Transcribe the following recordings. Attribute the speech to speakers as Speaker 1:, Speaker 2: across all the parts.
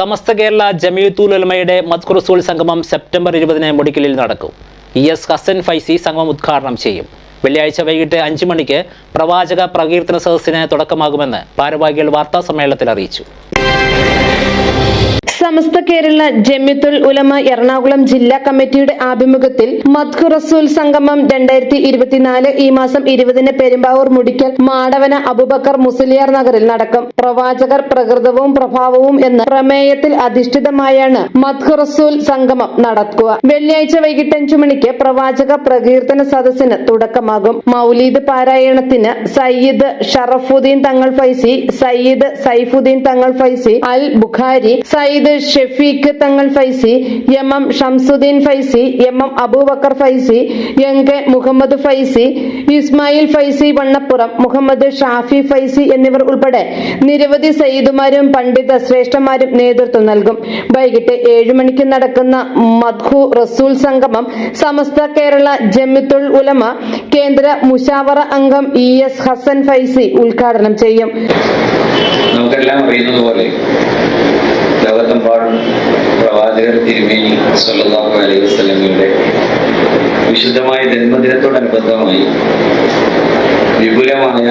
Speaker 1: സമസ്ത കേരള ജമിയത്തുൽ ഉലമയുടെ മദ്ഖുറസൂൽ സംഗമം സെപ്റ്റംബർ ഇരുപതിന് മുടിക്കലിൽ നടക്കും. ഇ എസ് ഹസൻ ഫൈസി സംഗമം ഉദ്ഘാടനം ചെയ്യും. വെള്ളിയാഴ്ച വൈകിട്ട് അഞ്ചു മണിക്ക് പ്രവാചക പ്രകീർത്തന സദസ്സിന് തുടക്കമാകുമെന്ന് ഭാരവാഹികൾ വാർത്താ സമ്മേളനത്തിൽ അറിയിച്ചു.
Speaker 2: സമസ്ത കേരള ജമ്യത്തുൽ ഉലമ എറണാകുളം ജില്ലാ കമ്മിറ്റിയുടെ ആഭിമുഖ്യത്തിൽ മദ്ഹു റസൂൽ സംഗമം രണ്ടായിരത്തി ഇരുപത്തിനാല് ഈ മാസം ഇരുപതിന് പെരുമ്പാവൂർ മുടിക്കൽ മാടവന അബുബക്കർ മുസ്ലിയാർ നഗറിൽ നടക്കും. പ്രവാചകർ പ്രകൃതവും പ്രഭാവവും എന്ന പ്രമേയത്തിൽ അധിഷ്ഠിതമായാണ് മദ്ഹു റസൂൽ സംഗമം നടക്കുക. വെള്ളിയാഴ്ച വൈകിട്ട് അഞ്ചു മണിക്ക് പ്രവാചക പ്രകീർത്തന സദസ്സിന് തുടക്കമാകും. മൗലീദ് പാരായണത്തിന് സയ്യിദ് ഷറഫുദ്ദീൻ തങ്ങൾ Faizi Sayyid Saifuddin Thangal Faizi Al Bukhari Sayyid Shafeeq Thangal Faizi M M Shamsuddin Faizi M M Aboobacker Faizi M K Muhammad Faizi Ismail Faizi Vannappuram Muhammad Shafi Faizi എന്നിവർ ഉൾപ്പെടെ നിരവധി സയ്യിദുമാരും പണ്ഡിത ശ്രേഷ്ഠന്മാരും നേതൃത്വം നൽകും. വൈകിട്ട് ഏഴു മണിക്ക് നടക്കുന്ന മദ്ഹു റസൂൽ സംഗമം സമസ്ത കേരള ജമിത്തുൽ ഉലമ കേന്ദ്ര മുഷാവറ അംഗം ഇ എസ് ഹസൻ ഫൈസി ഉദ്ഘാടനം ചെയ്യും.
Speaker 3: നമുക്കെല്ലാം അറിയുന്നത് പോലെ ലോകത്തെമ്പാടും പ്രവാചകർ തിരുമേനി സല്ലല്ലാഹു അലൈഹി വസല്ലമയുടെ വിശുദ്ധമായ ജന്മദിനത്തോടനുബന്ധമായി വിപുലമായ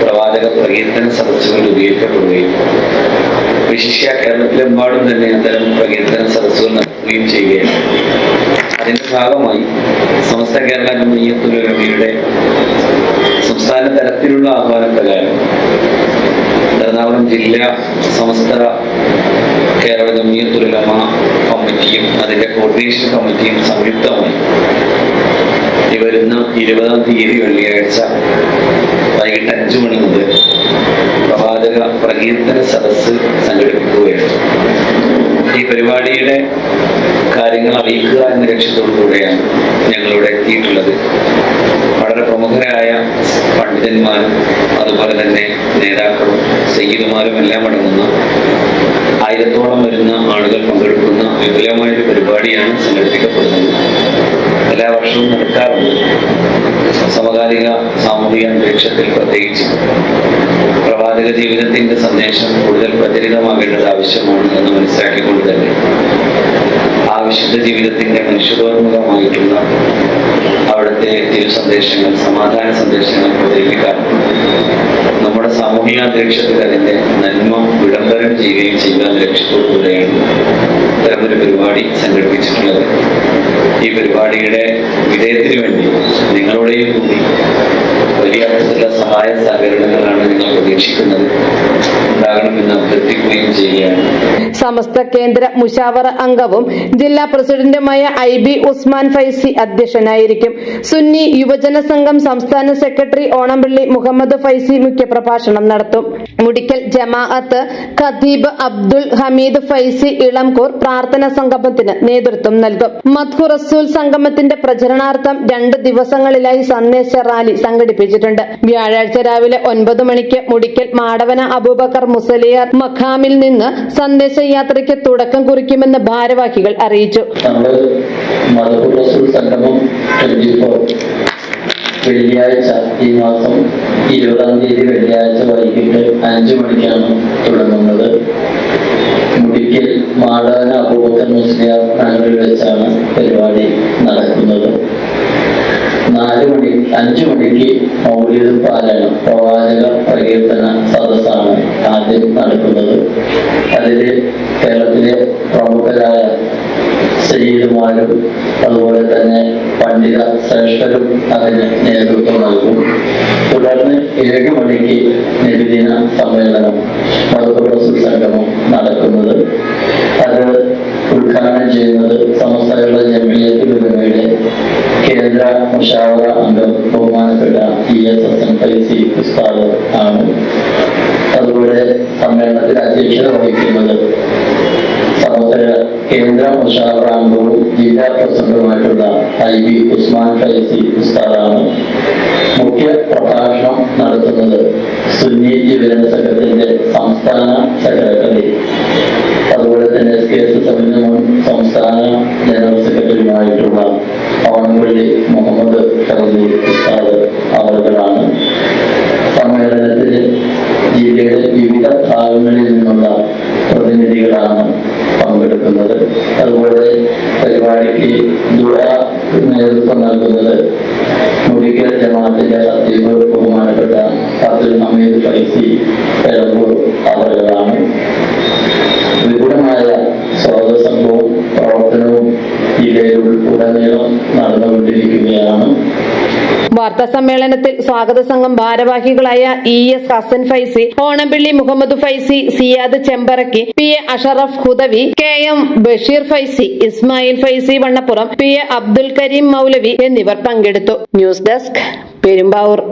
Speaker 3: പ്രവാചക പ്രകീർത്തന സദസ്സുകൾ രൂപീകരിക്കപ്പെടുകയും വിശിഷ്യ കേരളത്തിലെമ്പാടും തന്നെ അത്തരം പ്രകീർത്തന സദസ്സുകൾ നടത്തുകയും ചെയ്യുകയാണ്. അതിന്റെ ഭാഗമായി സമസ്ത കേരള ജമീയത്തുലമയുടെ സംസ്ഥാന തലത്തിലുള്ള ആഹ്വാനപ്രകാരം എറണാകുളം ജില്ലാ സമസ്ത കേരള ജമീയത്തുലമ കമ്മിറ്റിയും അതിന്റെ കോർഡിനേഷൻ കമ്മിറ്റിയും സംയുക്തമായി ഈ വരുന്ന ഇരുപതാം തീയതി വെള്ളിയാഴ്ച വൈകിട്ട് അഞ്ചു മണി മുതൽ പ്രവാചക പ്രകീർത്തന സദസ് സംഘടിപ്പിക്കുകയാണ്. ഈ പരിപാടിയുടെ കാര്യങ്ങൾ അറിയിക്കുക എന്ന ലക്ഷ്യത്തോടുകൂടെയാണ് ഞങ്ങളിവിടെ എത്തിയിട്ടുള്ളത്. വളരെ പ്രമുഖരായ പണ്ഡിതന്മാരും അതുപോലെ തന്നെ നേതാക്കളും സയ്യിദുമാരും എല്ലാം അടങ്ങുന്ന ആയിരത്തോളം വരുന്ന ആളുകൾ പങ്കെടുക്കുന്ന വിപുലമായ ഒരു പരിപാടിയാണ് സംഘടിപ്പിക്കപ്പെടുന്നത്. എല്ലാ വർഷവും നടക്കാറുണ്ട്. സമകാലിക സാമൂഹിക അന്തരീക്ഷത്തിൽ പ്രത്യേകിച്ച്. പ്രവാചക ജീവിതത്തിന്റെ സന്ദേശം കൂടുതൽ പ്രചരിതമാകേണ്ടത് ആവശ്യമാണ് എന്ന് മനസ്സിലാക്കിക്കൊണ്ട് തന്നെ. ആ വിശുദ്ധ ജീവിതത്തിന്റെ മനുഷ്യതോന്മുഖമായിട്ടുള്ള അവിടുത്തെ തിരു സന്ദേശങ്ങൾ സമാധാന സന്ദേശങ്ങൾ പ്രചരിപ്പിക്കാറുണ്ട്. അന്തരീക്ഷത്തിൽ അതിന്റെ നന്മ വിളംബരം ചെയ്യുകയും ചെയ്യുക എന്ന ലക്ഷ്യത്തോടുകൂടെയാണ് ഇത്തരമൊരു പരിപാടി സംഘടിപ്പിച്ചിട്ടുള്ളത്. ഈ പരിപാടിയുടെ വിജയത്തിന് വേണ്ടി നിങ്ങളുടെയും കൂടി വലിയ സഹായ സഹകരണങ്ങളാണ് നിങ്ങൾ പ്രതീക്ഷിക്കുന്നത്.
Speaker 2: സമസ്ത കേന്ദ്ര മുഷാവറ അംഗവും ജില്ലാ പ്രസിഡന്റുമായ ഐ ബി ഉസ്മാൻ ഫൈസി അധ്യക്ഷനായിരിക്കും. സുന്നി യുവജന സംഘം സംസ്ഥാന സെക്രട്ടറി ഓണംപള്ളി മുഹമ്മദ് ഫൈസി മുഖ്യപ്രഭാഷണം നടത്തും. മുടിക്കൽ ജമാഅത്ത് ഖദീബ് അബ്ദുൽ ഹമീദ് ഫൈസി ഇളംകൂർ പ്രാർത്ഥന സംഗമത്തിന് നേതൃത്വം നൽകും. മധു റസൂൽ സംഗമത്തിന്റെ പ്രചരണാർത്ഥം രണ്ട് ദിവസങ്ങളിലായി സന്ദേശ റാലി സംഘടിപ്പിച്ചിട്ടുണ്ട്. വ്യാഴാഴ്ച രാവിലെ ഒൻപത് മണിക്ക് മുടിക്കൽ മാടവന അബൂബക്കർ മുസലിയാർ മഖാമിൽ നിന്ന് സന്ദേശയാത്രയ്ക്ക് തുടക്കം കുറിക്കുമെന്ന് ഭാരവാഹികൾ അറിയിച്ചു.
Speaker 4: വെള്ളിയാഴ്ച ഈ മാസം ഇരുപതാം തീയതി വെള്ളിയാഴ്ച വൈകിട്ട് അഞ്ചു മണിക്കാണ് തുടങ്ങുന്നത്. മുടിക്കൽ മാടാന അബൂബക്കർ മുസ്ലിയാർ നഗറിൽ വെച്ചാണ് പരിപാടി നടക്കുന്നത്. നാല് മണി അഞ്ചു മണിക്ക് മൗലിക പാരായണം പ്രവാചക പ്രകീർത്തന ആദ്യം നടക്കുന്നത് അതിൽ കേരളത്തിലെ പ്രമുഖരായ സയ്യിദുമാരും അതുപോലെ തന്നെ പണ്ഡിത ശ്രേഷ്ഠരും അതിന് നേതൃത്വം നൽകും. തുടർന്ന് ഏഴ് മണിക്ക് നബിദിന സമ്മേളനം മധുപ്രസു സംഗമം നടക്കുന്നത്. അത് ഉദ്ഘാടനം ചെയ്യുന്നത് സമസ്തകളുടെ ജമിയത്തുലമയുടെ കേന്ദ്ര മുഷാവറ അംഗം ബഹുമാനപ്പെട്ട E S S N Faizi ഉസ്താദ് ആണ്. അതുപോലെ സമ്മേളനത്തിൽ അധ്യക്ഷത വഹിക്കുന്നത് സഹോദര കേന്ദ്ര മുഷാവറ അംഗവും ജില്ലാ പ്രസിഡന്റുമായിട്ടുള്ള ഐ ബി ഉസ്മാൻ ഫൈസി ഉസ്താദാണ്. മുഖ്യ പ്രഭാഷണം നടത്തുന്നത് സുന്നി യുവജന സംഘത്തിന്റെ സംസ്ഥാന സെക്രട്ടറി. അതുപോലെ തന്നെ എസ് കെ എസ് എസിന്റെ അവൻപള്ളി മുഹമ്മദ് ഷറലി ഉസ്താദ് അവറുകളാണ് സമ്മേളനത്തിൽ ജില്ലയുടെ വിവിധ ഭാഗങ്ങളിൽ നിന്നുള്ള പ്രതിനിധികളാണ് പങ്കെടുക്കുന്നത്. അതുപോലെ പരിപാടിക്ക് ദുഴ നേതൃത്വം നൽകുന്നത് മുടിക്കൽ ജമാഅത്തിന്റെ സത്യവ് ബഹുമാനപ്പെട്ട അബ്ദുൽ ഹമീദ് ഫൈസി
Speaker 2: വാർത്താ സമ്മേളനത്തിൽ സ്വാഗത സംഘം ഭാരവാഹികളായ E S Hasan Faizi Onampilly Muhammad Faizi Siyad Chembarakki P A Ashraf Hudavi K M Basheer Faizi Ismail Faizi Vannappuram P A Abdul Kareem Moulavi എന്നിവർ പങ്കെടുത്തു. News desk Perumbavoor.